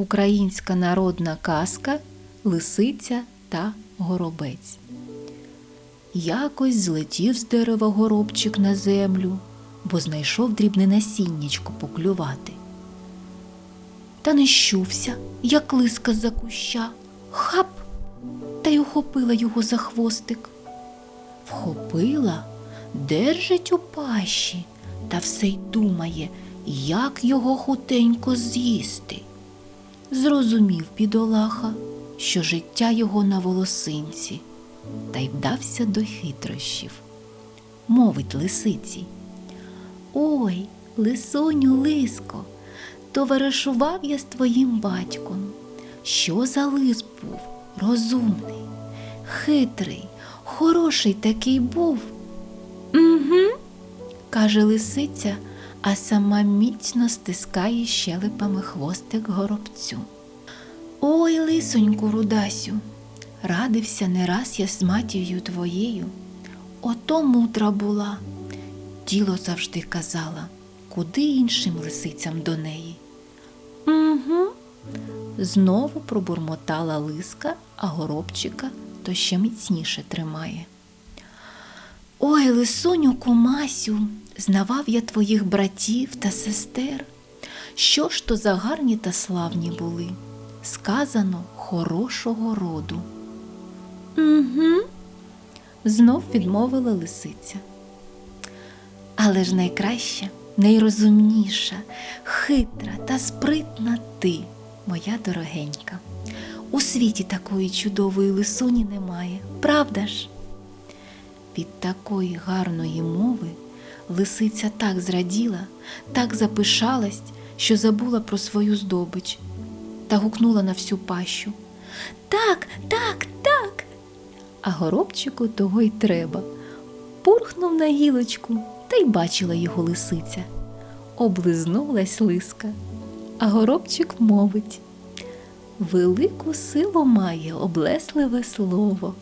Українська народна казка Лисиця та горобець. Якось злетів з дерева горобчик на землю, бо знайшов дрібне насіннячко поклювати. Та не щувся, як лиска з-за куща, хап, та й ухопила його за хвостик. Вхопила, держить у пащі, та все й думає, як його хутенько з'їсти. Зрозумів бідолаха, що життя його на волосинці, та й вдався до хитрощів. Мовить лисиці. Ой, лисоню лиско, товаришував я з твоїм батьком. Що за лис був? Розумний, хитрий, хороший такий був. Угу, каже лисиця, а сама міцно стискає щелепами хвостик горобцю. Ой, лисоньку рудасю, радився не раз я з матір'ю твоєю. Ото мудра була. Діло завжди казала, куди іншим лисицям до неї. Угу. Знову пробурмотала лиска, а горобчика то ще міцніше тримає. Ой, лисуню кумасю, знавав я твоїх братів та сестер. Що ж то за гарні та славні були, сказано хорошого роду. Угу, знов відмовила лисиця. Але ж найкраща, найрозумніша, хитра та спритна ти, моя дорогенька. У світі такої чудової лисуні немає, правда ж? Від такої гарної мови лисиця так зраділа, так запишалась, що забула про свою здобич та гукнула на всю пащу. Так, так, так. А горобчику того й треба. Пурхнув на гілочку та й бачила його лисиця. Облизнулась лиска, а горобчик мовить. Велику силу має облесливе слово.